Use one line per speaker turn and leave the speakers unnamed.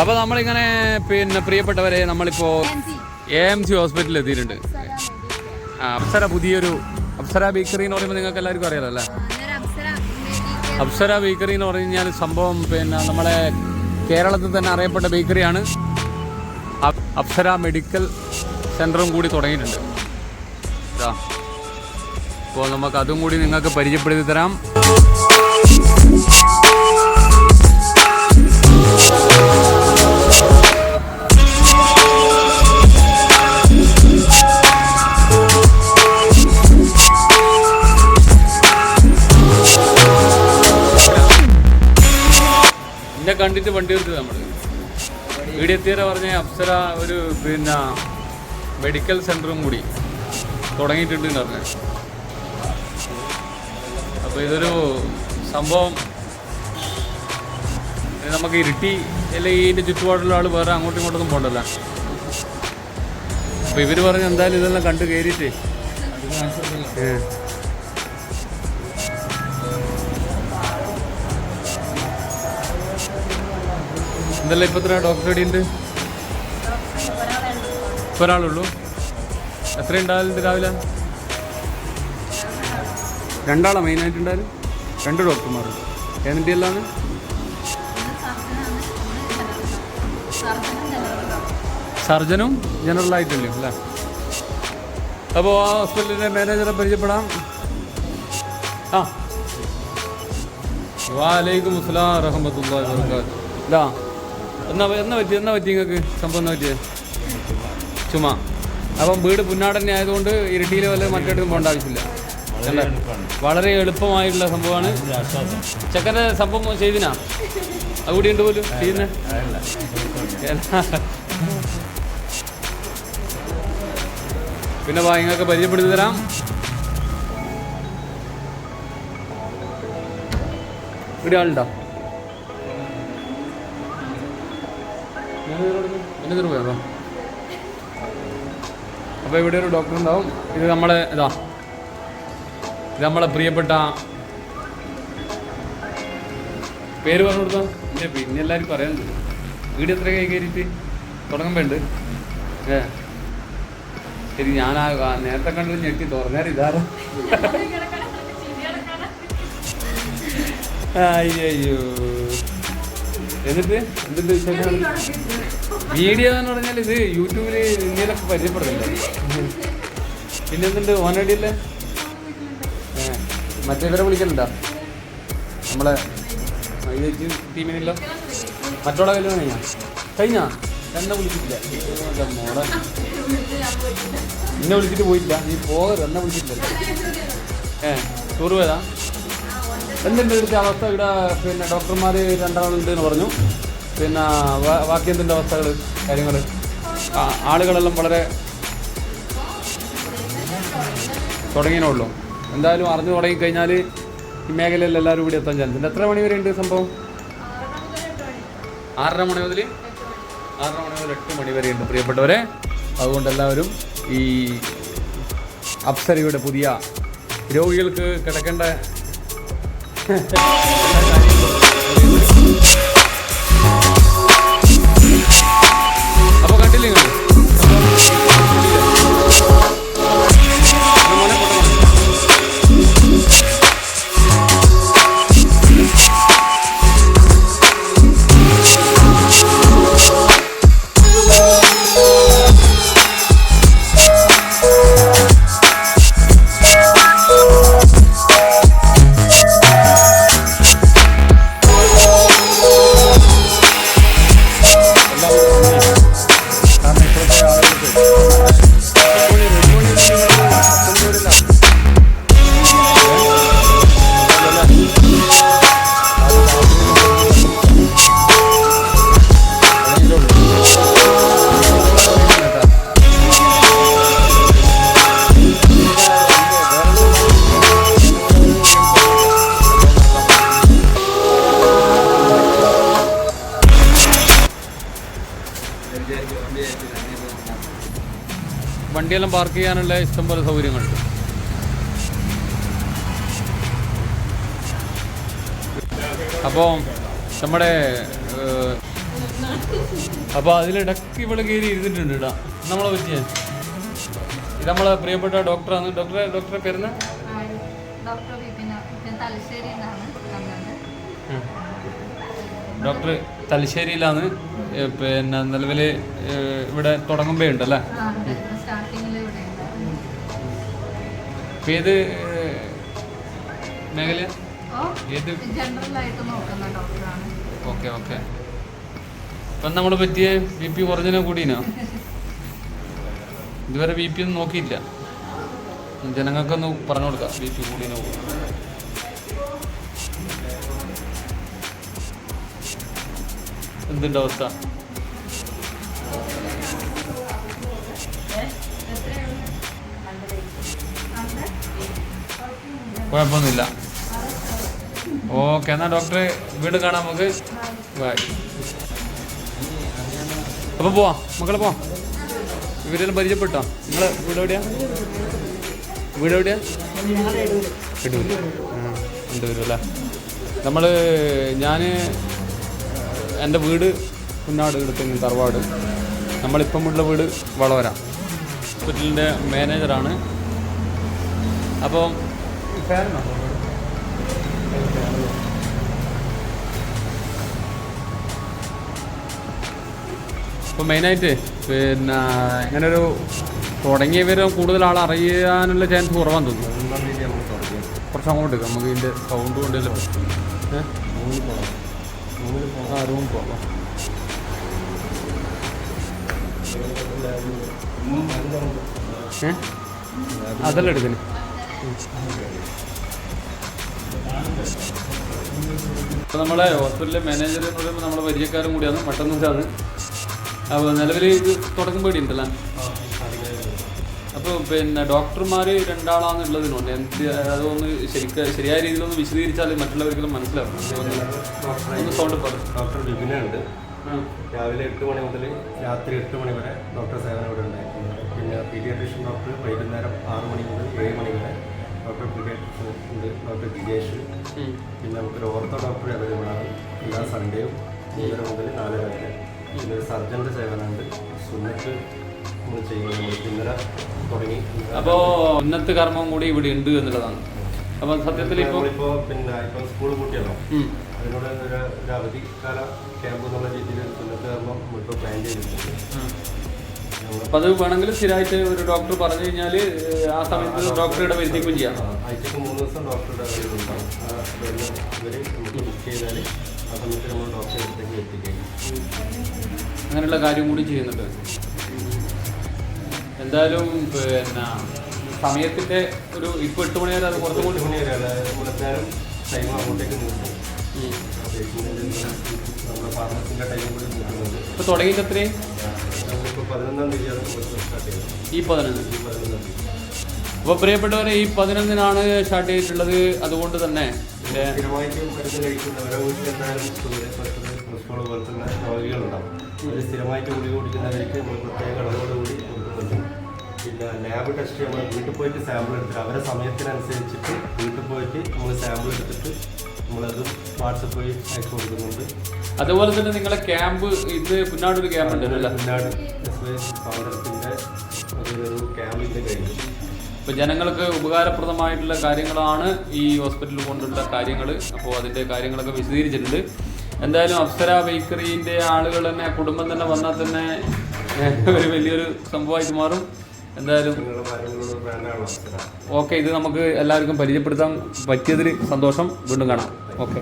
അപ്പോൾ നമ്മളിങ്ങനെ പിന്നെ പ്രിയപ്പെട്ടവരെ നമ്മളിപ്പോ എ എം സി ഹോസ്പിറ്റലിൽ എത്തിയിട്ടുണ്ട് അപ്സര പുതിയൊരു അപ്സര ബേക്കറി എന്ന് പറയുമ്പോൾ നിങ്ങൾക്ക് എല്ലാവർക്കും അറിയാലോ അപ്സര ബേക്കറി എന്ന് പറഞ്ഞു കഴിഞ്ഞാൽ സംഭവം പിന്നെ നമ്മളെ കേരളത്തിൽ തന്നെ അറിയപ്പെട്ട ബേക്കറിയാണ്. അപ്സര മെഡിക്കൽ സെന്ററും കൂടി തുടങ്ങിയിട്ടുണ്ട്. അപ്പോൾ നമുക്ക് അതും കൂടി നിങ്ങൾക്ക് പരിചയപ്പെടുത്തി തരാം. കണ്ടിട്ട് വണ്ടി എടുത്തത് നമ്മൾ ഇവിടെ എത്തിയവരെ പറഞ്ഞ അപ്സര ഒരു പിന്നെ മെഡിക്കൽ സെന്ററും കൂടി തുടങ്ങിയിട്ടുണ്ട് എന്ന് പറഞ്ഞു. അപ്പോൾ ഇതൊരു സംഭവം. നമുക്ക് ഇരുട്ടി അല്ലെങ്കിൽ ഇതിന്റെ ചുറ്റുപാടുള്ള ആൾ വേറെ അങ്ങോട്ടും ഇങ്ങോട്ടൊന്നും പോകണ്ടല്ലോ അപ്പോൾ ഇവർ പറഞ്ഞ് എന്തായാലും ഇതെല്ലാം കണ്ടു കയറിയിട്ടേ. ഏ. എന്തല്ല ഇപ്പൊ എത്ര ഡോക്ടർ ഇപ്പൊ ഒരാളുള്ളൂ. എത്ര ഉണ്ടാവലുണ്ട് രാവിലെ? രണ്ടാളാ മെയിനായിട്ട് ഉണ്ടായാലും രണ്ട് ഡോക്ടർമാർ എന്നിട്ട് എല്ലാമാണ് സർജനും ജനറൽ ആയിട്ടില്ലേ? അല്ലേ? അപ്പോൾ ആ ഹോസ്പിറ്റലിന്റെ മാനേജറെ പരിചയപ്പെടാം. ആ. വാലൈക്കും അസ്സലാം റഹമത്തുള്ളാഹി വബറകാതുഹു. ഇതാ. എന്നാ എന്നാ പറ്റി എന്നാ പറ്റി നിങ്ങൾക്ക് സംഭവം എന്നാ പറ്റിയത് ചുമ അപ്പം വീട് പുന്നാടന്നെ ആയതുകൊണ്ട് ഇരട്ടിയിൽ വല്ല മറ്റേടും പോകേണ്ട ആവശ്യമില്ല. വളരെ എളുപ്പമായിട്ടുള്ള സംഭവമാണ്. ചെക്കന്റെ സംഭവം ചെയ്തിനാ? അതുകൂടി ഉണ്ട് പോലും? ചെയ്യുന്ന? പിന്നെ വാ നിങ്ങൾക്ക് പരിചയപ്പെടുത്തി തരാം. ഇവിടെ ആളുണ്ടോ? മാനേജർ പോയോ അപ്പോൾ ഇവിടെ ഒരു ഡോക്ടർ ഉണ്ടാവും. ഇത് നമ്മളെ ഇതാ. ഇത് നമ്മളെ പ്രിയപ്പെട്ട പേര് പറഞ്ഞു കൊടുത്താ ഇല്ല പിന്നെ എല്ലാവരും പറയാനുണ്ട് വീട് എത്ര കൈ കയറിയിട്ട് തുടങ്ങുമ്പോൾ ഉണ്ട് ഏ. ശരി ഞാൻ ആ നേരത്തെ കണ്ടത് ഞെട്ടി തുറന്നേരം ഇതാറോ അയ്യോ എന്നിട്ട് വീഡിയോ എന്ന് പറഞ്ഞാൽ ഇത് യൂട്യൂബിൽ ഇന്ത്യയിലൊക്കെ പരിചയപ്പെടുന്നില്ല പിന്നെ എന്തുണ്ട്? ഓനടിയല്ലേ മറ്റേവരെ വിളിക്കലുണ്ടോ? നമ്മളെ ടീമിനല്ലോ. മറ്റോടെ കല്യാണം കഴിഞ്ഞാ? കഴിഞ്ഞാ? എന്നെ വിളിച്ചിട്ടില്ല. മോളെ. എന്നെ വിളിച്ചിട്ട് പോയിട്ടില്ല. നീ പോകരുത്. എന്നെ വിളിച്ചിട്ടില്ല. ഏ ടൂർ പോയതാ? എന്തിന്റെ ഇവിടുത്തെ അവസ്ഥ? ഇവിടെ പിന്നെ ഡോക്ടർമാർ രണ്ടാളുണ്ട് എന്ന് പറഞ്ഞു. പിന്നെ ബാക്കി എന്തിന്റെ അവസ്ഥകൾ കാര്യങ്ങൾ ആളുകളെല്ലാം വളരെ തുടങ്ങിയേ എന്തായാലും അറിഞ്ഞു തുടങ്ങിക്കഴിഞ്ഞാൽ ഈ മേഖലയിൽ എല്ലാവരും കൂടി എത്താൻ ചാൻസ് ഉണ്ട്. എത്ര മണി വരെ ഉണ്ട് സംഭവം? ആറര മണി മുതൽ ആറര മണി മുതൽ എട്ട് മണി വരെ ഉണ്ട് പ്രിയപ്പെട്ടവരെ. അതുകൊണ്ട് എല്ലാവരും ഈ അപ്സരയുടെ പുതിയ രോഗികൾക്ക് കിടക്കേണ്ട Thank you. വണ്ടിയെല്ലാം പാർക്ക് ചെയ്യാനുള്ള ഇഷ്ടംപോലെ സൗകര്യങ്ങളുണ്ട്. അപ്പോൾ നമ്മുടെ അപ്പോൾ അതിലിടക്ക് ഇവിടെ കയറി ഇരുന്നിട്ടുണ്ട് കേട്ടോ നമ്മളെ പറ്റിയ? ഇത് നമ്മളെ പ്രിയപ്പെട്ട ഡോക്ടറാണ് ഡോക്ടറെ ഡോക്ടറെ പേരുന്ന
ഡോക്ടർ
തലശ്ശേരിയിലാണ്. പിന്നെ നിലവിൽ ഇവിടെ തുടങ്ങുമ്പേ ഇപ്പം ഏത് മേഖല? ഏത്? Okay okay. ഇപ്പം നമ്മൾ പറ്റിയ ബി പി കുറഞ്ഞതിനെ കൂടിനോ ഇതുവരെ ബി പി ഒന്നും നോക്കിയില്ല. ജനങ്ങൾക്കൊന്ന് പറഞ്ഞു കൊടുക്കാം ബി പി കൂടിനോ കൂടി എന്തുണ്ട് അവസ്ഥ? കുഴപ്പമൊന്നുമില്ല. ഓക്കെ എന്നാൽ ഡോക്ടറെ വീണ്ടും കാണാം നമുക്ക്. ബൈ അപ്പോൾ പോവാം. മക്കളെ പോവാം. ഇവരെല്ലാം പരിചയപ്പെട്ടോ? നിങ്ങൾ വീട് എവിടെയാ? വീട് എവിടെയാ? ഇടൂര്. വരും അല്ലേ? നമ്മൾ ഞാൻ എന്റെ വീട് കുന്നാട് എടുത്തു തറവാട്. നമ്മളിപ്പം ഉള്ള വീട് വളവര. ഹോസ്പിറ്റലിന്റെ മാനേജറാണ്. അപ്പോൾ ഫാനുണ്ടോ ഇപ്പോൾ മെയിനായിട്ട് പിന്നെ ഇങ്ങനെ ഒരു വിവരം കൂടുതൽ ആൾ അറിയാനുള്ള ചാൻസ് കുറവാന്ന് തോന്നുന്നു. കുറച്ച് അങ്ങോട്ട് നമുക്ക് ഇതിന്റെ സൗണ്ട് കൊണ്ടല്ലോ റൂം പോവാം. അതല്ല അപ്പോൾ നമ്മളെ ഹോസ്പിറ്റലിലെ മാനേജർ എന്ന് പറയുമ്പോൾ നമ്മളെ പരിചയക്കാരും കൂടിയാണ് മട്ടന്നൂരാണ് അപ്പോൾ നിലവിൽ ഇത് തുടക്കം പേടിയുണ്ടല്ലോ അപ്പോൾ പിന്നെ ഡോക്ടർമാർ രണ്ടാളാന്നുള്ളതിനുണ്ട് എന്ത് അതൊന്ന് ശരിക്കും ശരിയായ രീതിയിലൊന്ന് വിശദീകരിച്ചാൽ മറ്റുള്ളവർക്കെല്ലാം മനസ്സിലാവും. ഒന്ന് സൗണ്ട് പറയും
ഡോക്ടർ ഉണ്ട് രാവിലെ എട്ട് മണി മുതൽ രാത്രി എട്ട് മണി വരെ ഡോക്ടർ സേവനം ഇവിടെ ഉണ്ടായിരുന്നു പിന്നെ പീഡിയാട്രീഷ്യൻ ഡോക്ടർ വൈകുന്നേരം ആറ് മണി മുതൽ ഏഴ് മണി വരെ ഡോക്ടർ പീഡിയാട്രീഷ്യൻ ഉണ്ട്. ഡോക്ടർ ജിജേഷ് പിന്നെ നമുക്കൊരു ഓർത്തോ ഡോക്ടർ അവൈലബിൾ ആണ്. എല്ലാ സൺഡേയും മൂന്നര മുതൽ നാലര വരെ. പിന്നെ ഒരു സർജന്റെ സേവനമുണ്ട്. സുന്നത്ത് നമ്മൾ ചെയ്യുന്നത് ഇന്നലെ തുടങ്ങി.
അപ്പോൾ ഉന്നത്ത് കർമ്മം കൂടി ഇവിടെ ഉണ്ട് എന്നുള്ളതാണ്. അപ്പോൾ സത്യത്തിൽ ഇപ്പോൾ
ഇപ്പോൾ പിന്നെ ഇപ്പോൾ സ്കൂൾ കൂട്ടിയല്ലോ അതിനോട് ഒരു ഒരു അവധിക്കാല ക്യാമ്പ് എന്നുള്ള രീതിയിൽ കർമ്മം പ്ലാൻ ചെയ്തിട്ടുണ്ട്.
അപ്പൊ അത് വേണമെങ്കിൽ സ്ഥിരമായിട്ട് ഒരു ഡോക്ടർ പറഞ്ഞു കഴിഞ്ഞാൽ ആ സമയത്ത് ഡോക്ടറുടെ വരുത്തിക്കും ചെയ്യാം.
ആഴ്ചക്ക് മൂന്ന് ദിവസം ഡോക്ടറുടെ അവൈലബിൾ ഉണ്ടാവും ആ വരുന്ന നമുക്ക് ബുക്ക് ചെയ്താൽ ആ സമയത്ത് നമ്മൾ ഡോക്ടറെ അടുത്തേക്ക് എത്തിക്കുകയും
അങ്ങനെയുള്ള കാര്യം കൂടി ചെയ്യുന്നുണ്ട്. എന്തായാലും പിന്നെ സമയത്തിന്റെ ഒരു ഇപ്പോൾ എട്ട് മണി വരെ അത് പുറത്ത്
എട്ട് മണി വരെയാണ് ടൈം അങ്ങോട്ടേക്ക് പേഷ്യന്റിന്റെ നമ്മുടെ ഫാർമസിന്റെ ടൈം കൂടി നീക്കുന്നുണ്ട്
ഇപ്പോൾ തുടങ്ങിയിട്ട് എത്രയും
നമ്മളിപ്പോൾ പതിനൊന്നാം തീയതിയാണ് നമ്മൾ സ്റ്റാർട്ട് ചെയ്യുന്നത്.
ഈ പതിനൊന്ന്.
ഈ പതിനൊന്നാം തീയതി.
അപ്പോൾ പ്രിയപ്പെട്ടവരെ ഈ പതിനൊന്നിനാണ് സ്റ്റാർട്ട് ചെയ്തിട്ടുള്ളത് അതുകൊണ്ട് തന്നെ ഇതിന്റെ
സ്ഥിരമായിട്ട് മരുന്ന് കഴിക്കുന്നവരെ വീട്ടിൽ എന്തായാലും ഷുഗർ പ്രഷർ കൊളസ്ട്രോൾ പോലത്തുള്ള രോഗികളുണ്ടാവും അവർ സ്ഥിരമായിട്ട് ഗുളിക കുടിക്കുന്നവർക്ക് നമ്മൾ പ്രത്യേക അളവോടുകൂടി കൊടുക്കുന്നുണ്ട് പിന്നെ ലാബ് ടെസ്റ്റ് നമ്മൾ വീട്ടിൽ പോയിട്ട് സാമ്പിൾ എടുത്തിട്ട് അവരെ സമയത്തിനനുസരിച്ചിട്ട് വീട്ടിൽ പോയിട്ട് നമ്മൾ സാമ്പിൾ എടുത്തിട്ട് നമ്മളത് വാട്സപ്പ് വഴി അയച്ചു കൊടുക്കുന്നുണ്ട്.
അതുപോലെ തന്നെ നിങ്ങളെ ക്യാമ്പ് ഇത് പുന്നാടൊരു ക്യാമ്പ് ഉണ്ടല്ലോ
പിന്നാട് വൈ ഒരു ക്യാമ്പിന്റെ കഴിഞ്ഞു
ഇപ്പോൾ ജനങ്ങൾക്ക് ഉപകാരപ്രദമായിട്ടുള്ള കാര്യങ്ങളാണ് ഈ ഹോസ്പിറ്റലിൽ കൊണ്ടുള്ള കാര്യങ്ങൾ അപ്പോൾ അതിന്റെ കാര്യങ്ങളൊക്കെ വിശദീകരിച്ചിട്ടുണ്ട്. എന്തായാലും അപ്സര ബേക്കറിന്റെ ആളുകൾ തന്നെ കുടുംബം തന്നെ വന്നാൽ തന്നെ ഒരു വലിയൊരു സംഭവമായിട്ട് മാറും. എന്തായാലും ഓക്കെ ഇത് നമുക്ക് എല്ലാവർക്കും പരിചയപ്പെടുത്താൻ പറ്റിയതിൽ സന്തോഷം. വീണ്ടും കാണാം. ഓക്കെ.